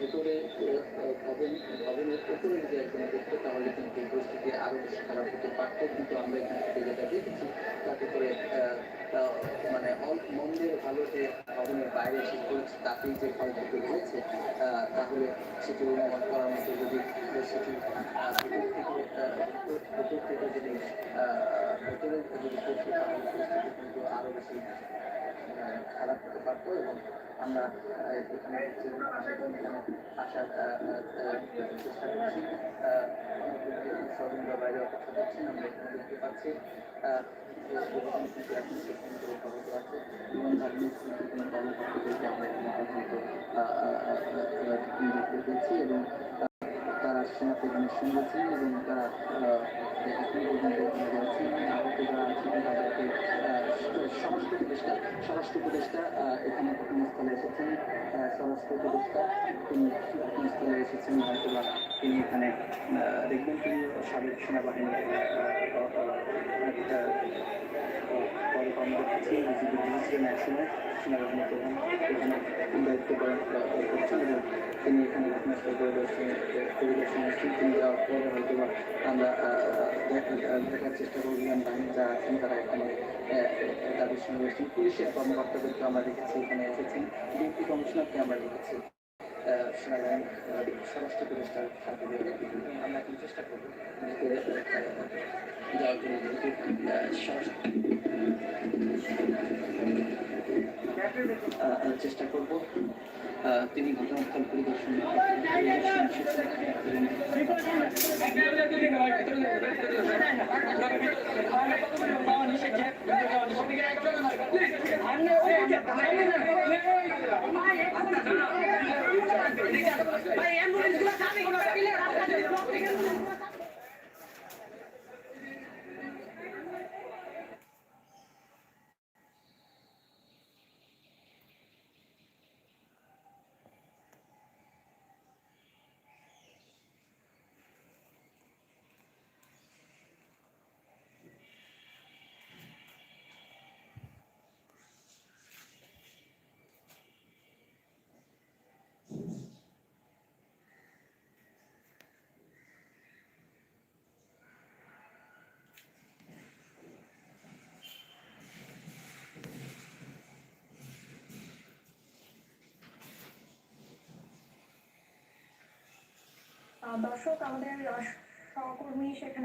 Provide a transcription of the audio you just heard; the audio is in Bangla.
ভেতরে ভবন ভবনের উপরে যদি একজন দেখতো, তাহলে কিন্তু পরিস্থিতি আরও বেশি খারাপ হতে। পারতো কিন্তু আমরা এখান থেকে যেটা দেখেছি, তাতে করে মানে মন্দের ভালো যে ভবনের বাইরে এসে পড়েছে তাতেই যে ক্ষয়ক্ষতি হয়েছে তাহলে সেটি অনুমান করার মতো যদি সেটি ভেতর থেকে যদি ভেতরে যদি পড়তো তাহলে পরিস্থিতি কিন্তু আরও বেশি খারাপ হতে পারতো এবং আমরা এখানে আসার চেষ্টা করছি সরঞ্জাম বাইরে অপেক্ষা করছেন আমরা এখানে দেখতে পাচ্ছি এবং তারা সেনা প্রধানের সঙ্গে এবং তারা এখন পর্যন্ত আহত উপদেষ্টা, স্বরাষ্ট্র উপদেষ্টা এখানে ঘটনাস্থলে এসেছেন। স্বরাষ্ট্র উপদেষ্টা, তিনি ঘটনাস্থলে এসেছেন হয়তো বা তিনি এখানে দেখবেন তিনি সাবেক সেনাবাহিনী তিনি এখানে ঘটনাস্থল পরিদর্শন পরিদর্শন তিনি যাওয়ার পরে হয়তো বা আমরা দেখার চেষ্টা করলাম বাহিনী যারা আছেন তারা এখানে তাদের সঙ্গে পুলিশের কর্মকর্তাদেরকে আমরা দেখেছি, এখানে এসেছেন। ডিউটি কমিশনারকে আমরা দেখেছি। আমরা চেষ্টা করব চেষ্টা করব তিনি ঘটনাস্থল পরিদর্শন দর্শক আমাদের সহকর্মী সেখানে